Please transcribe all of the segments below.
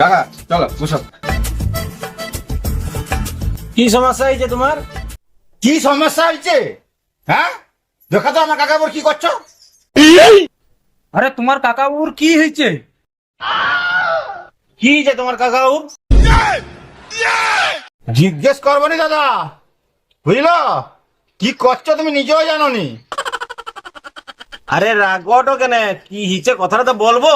কাকা চলো বসো। কি সমস্যা হয়েছে তোমার? কি সমস্যা হয়েছে? হ্যাঁ? দেখা তো আমার কাকা বর কি করছ। আরে তোমার কাকা কি হয়েছে? কি হয়েছে তোমার কাকা জিজ্ঞেস করব নি দাদা। বুঝলো? কি করছ তুমি নিজেও জানো নি আরে রাগবটো কেন? কি হিচে কথাটা তো বলব।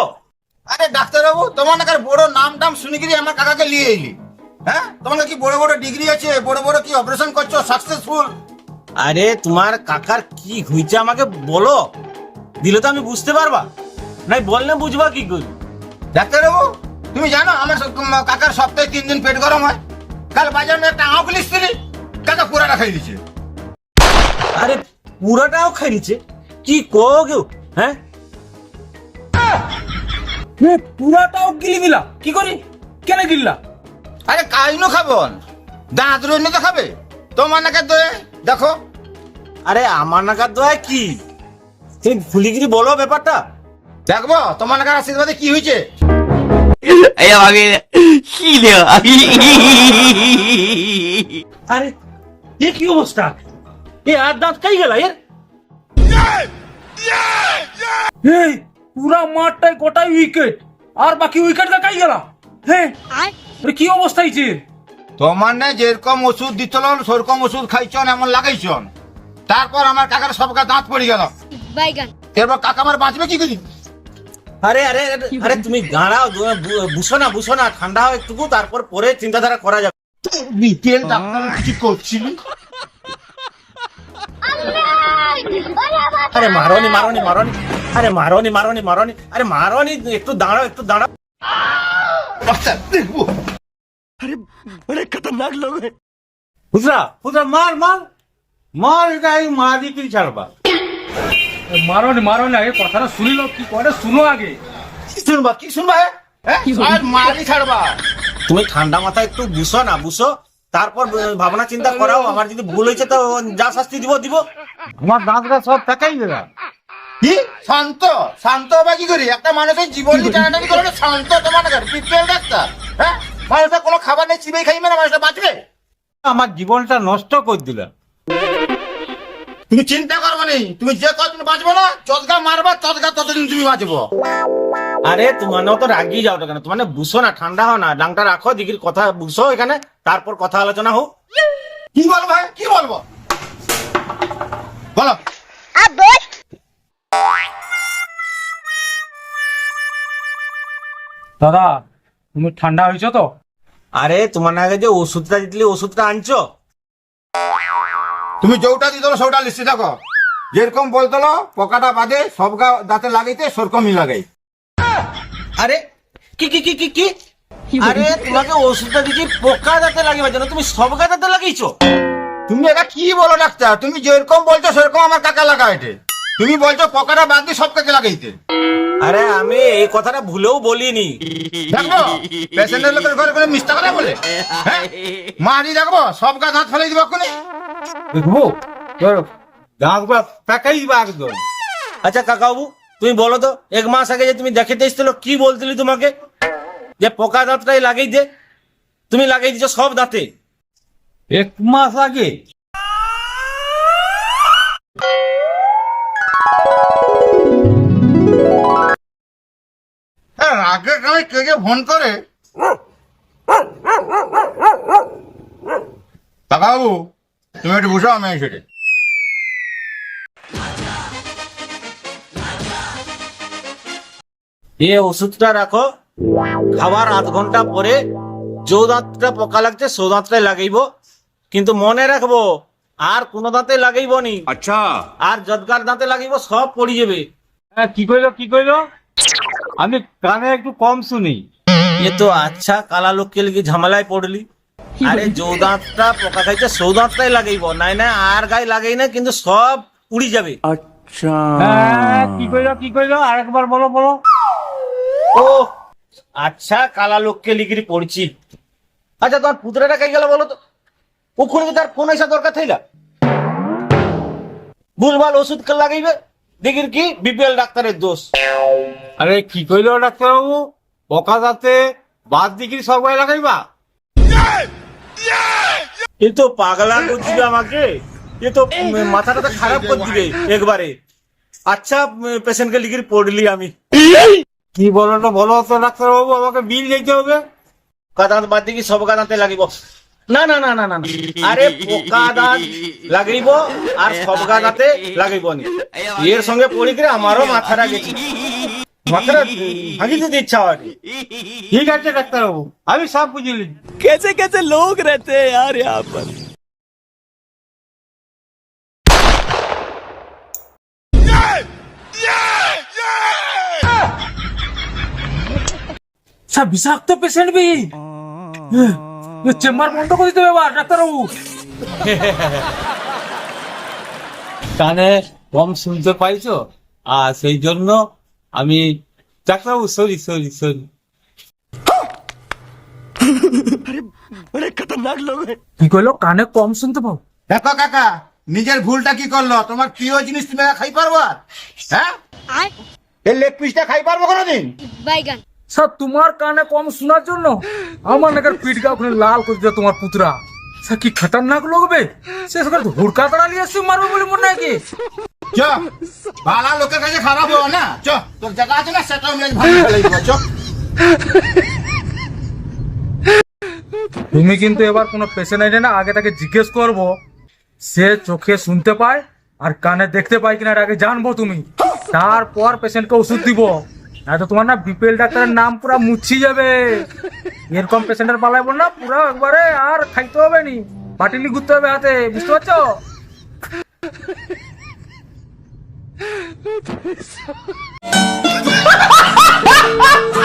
আরে ডাক্তারবাবু তোমার নাকার বড় নাম টাম শুনে গিয়ে আমার কাকাকে নিয়ে এলি। হ্যাঁ? তোমার কি বড় বড় ডিগ্রি আছে বড় বড় কি অপারেশন করছ সাকসেসফুল আরে তোমার কাকার কি হয়েছে আমাকে বলো? দিলে তো আমি বুঝতে পারবা। নাই বললে বুঝবা কি করি? ডাক্তারবাবু তুমি জানো আমার কাকার সপ্তাহে তিন দিন পেট গরম হয়। কাল বাজারে একটা আঁকুলি স্ত্রী কাকা পুরাটা খাই দিচ্ছে আরে পুরাটাও খাই নিচ্ছে কি কো কেউ? হ্যাঁ? পুরাটাও গিলি দিলা। কি করি? কেন গিললা? আরে কাইনো খাবন দাঁত রইনো তো খাবে। তোমার নাকার দয়ে দেখো। আরে আমার নাকার দয়া কি? তুমি ফুলিগিরি বলো ব্যাপারটা। দেখব তোমার নাকার আশীর্বাদে কি হয়েছে? আরে এ কি অবস্থা? এ আর দাঁত কাই গেল এর? পুরা মাঠটাই গোটাই উইকেট আর বাকি উইকেট কাই গেল? হ্যাঁ আরে কি অবস্থা হয়েছে তোমার না যেরকম ওষুধ দিচ্ছিল সেরকম ওষুধ খাইছন এমন লাগাইছন। তারপর আমার কাকার সবকা দাঁত পড়ে গেল। বাইগান। এরপর কাকা আমার বাঁচবে কি করি? আরে আরে আরে, তুমি দাঁড়াও বুঝো না বুঝো না ঠান্ডা হোক একটু তারপর পরে চিন্তাধারা করা যাবে। বিপিএল ডাক্তার কিছু করছিলি? আরে মারনি মারনি মারনি। আরে মারনি মারনি মারনি। আরে মারনি একটু দাঁড়াও একটু দাঁড়াও। ডাক্তার দেখব। বুঝলা বুঝলা মার মার। মার এটা এই মারি কি ছাড়বা। মারো নি মারো না এই কথাটা শুনিল কি করে শুনো আগে। কি শুনবা কি শুনবা হ্যাঁ? আর মারি ছাড়বা। তুমি ঠান্ডা মাথায় একটু বুঝো না বুঝো। তারপর ভাবনা চিন্তা করাও আমার যদি ভুল হয়েছে তো যা শাস্তি দিব দিব। আমার দাঁতটা সব ফেকাই গেল কি? শান্ত? শান্ত হবা কি করি? একটা মানুষের জীবন নিয়ে টানাটানি করে? শান্ত তোমার নাকার বিপিএল ডাক্তার হ্যাঁ? মানুষটা কোনো খাবার নেই চিবেই খাইবে না মানুষটা বাঁচবে? আমার জীবনটা নষ্ট করে দিলা। তুমি চিন্তা করবে নি তুমি যে কদিন বাঁচবে না চদগা মারবা চদগা ততদিন তুমি বাঁচবো। আরে তোমার তো রাগি যাও কেন? তোমার বুঝো না ঠান্ডা হও না ডাংটা রাখো দিদির কথা বুঝো এখানে তারপর কথা আলোচনা হোক। কি বলব ভাই কি বলব? বলো। দাদা তুমি ঠান্ডা হয়েছো তো? আরে তোমার আগে যে ওষুধটা দিতলি ওষুধটা আনছো? তুমি যৌটা দিত সৌটা লিস্টে থাকো। যেরকম বলতলো পোকাটা বাদে সব গা দাঁতে লাগাইতে সেরকমই লাগাই আরে কি কি কি কি কি? আরে তোমাকে ওষুধটা দিচ্ছি পোকা দাঁতে লাগিবার জন্য তুমি সব গা দাঁতে লাগিয়েছো? তুমি এটা কি বলো ডাক্তার? তুমি যেরকম বলছো সেরকম আমার কাকা লাগাইতে তুমি বলছো পোকাটা বাদ দিয়ে সব কাকে লাগাইতে। আরে আমি এই কথাটা ভুলেও বলিনি। দেখো পেশেন্টের লোকের ঘরে করে মিথ্যা কথা বলে। হ্যাঁ? মারি দেখব সব গা দাঁত ফেলে দিব এক্ষুনি। দেখব? দাঁতগুলা ফেকাই দিবা একদম। আচ্ছা কাকাবু তুমি বলো তো এক মাস আগে যে তুমি দেখাতে এসেছিল কি বলছিলি তোমাকে? যে পোকা দাঁতটাই লাগাই দে। তুমি লাগাই দিছো সব দাঁতে। এক মাস আগে। হ্যাঁ, আগে কালে কে কে ফোন করে? কাকাবু তুমি একটু বুঝো আমি সেটা এ ওষুধটা রাখো। খাবার আধ ঘণ্টা পরে যে দাঁতটা পোকা লাগছে সো দাঁতটাই লাগাইবো কিন্তু মনে রাখব আর কোনো দাঁতে লাগাইব নি। আচ্ছা। আর যদগার দাঁতে লাগাইব সব পড়ে যাবে। হ্যাঁ কি কইলো কি কইলো? আমি কানে একটু কম শুনি। এ তো আচ্ছা কালা লোককে লিগে ঝামেলায় পড়লি। আরে যৌ দাঁতটা পোকা খাইছে সৌ দাঁতটাই লাগাইব নাই না আর গায়ে লাগাই না কিন্তু সব উড়ি যাবে। হ্যাঁ কি কইলো কি কইলো? আরেকবার বলো বলো। ও আচ্ছা কালা লোককে লিগিরি পড়ছি। আচ্ছা তোমার পুতরাটা কে গেল বলো তো? ওখানে তার ফোন আসা দরকার থাইলা ভুলভাল ওষুধ লাগাইবে দেখির কি বিপিএল ডাক্তারের দোষ। আরে কি কইলো ডাক্তারবাবু? পোকা দাঁতে বাদ দিকির সবাই লাগাইবা। এ তো পাগলা করছিবে আমাকে। এ তো মাথাটা তো খারাপ করে দিবে একবারে। আচ্ছা পেশেন্টকে লিখির পড়লি আমি। কি বলো না বলো তো ডাক্তারবাবু আমাকে বিল দিতে হবে। কাদাঁত বাদ দিকি সব কাদাঁতে লাগিব। না না না না না না। আরে পোকা দাঁত লাগাইব আর সব গাদাতে লাগাইব নি এর সঙ্গে পড়ি করে আমারও মাথাটা গেছে মাথাটা ভাঙি দিতে ইচ্ছা হয় ঠিক আছে ডাক্তারবাবু আমি সব বুঝলি कैसे कैसे लोग रहते हैं यार यहाँ पर স্যার বিষাক্ত পেশেন্ট বি চেম্বার বন্ধ করে দিতে হবে আবার ডাক্তারবাবু। কানে কম শুনতে পাইছো? আর সেই জন্য আমি ডাক্তারবাবু সরি সরি সরি। কি করল কানে কম শুনতে পাও? দেখো কাকা নিজের ভুলটা কি করল? তোমার প্রিয় জিনিস তুমি খাই পারব? হ্যাঁ? এই লেগ পিসটা খাই পারব কোনোদিন? বাইগান। স্যার তোমার কানে কম শোনার জন্য আমার নাকের পিঠটা ওখানে লাল করে দিল তোমার পুতরা। স্যার কি খতরনাক লোক বে? সে সকাল হুড়কা তাড়া নিয়ে এসে মারবে বলে মনে হয় কি? চ ভালো লোকের কাছে খারাপ হব না। চ তোর জায়গা আছে না? সেটা আমি ভালো ফেলে দিব। চ। তুমি কিন্তু এবার কোনো পেশেন্ট আইলে না আগে তাকে জিজ্ঞেস করব। সে চোখে শুনতে পায় আর কানে দেখতে পায় কিনা এটা আগে জানব তুমি। তারপর পেশেন্টকে ওষুধ দিব। না তোমার না বিপিএল ডাক্তারের নাম পুরো মুছি যাবে। এরকম পেশেন্টের পালাইবো না পুরো একবারে আর খাইতে হবে নি। বাটিলি ঘুরতে হবে হাতে বুঝতে পারছ?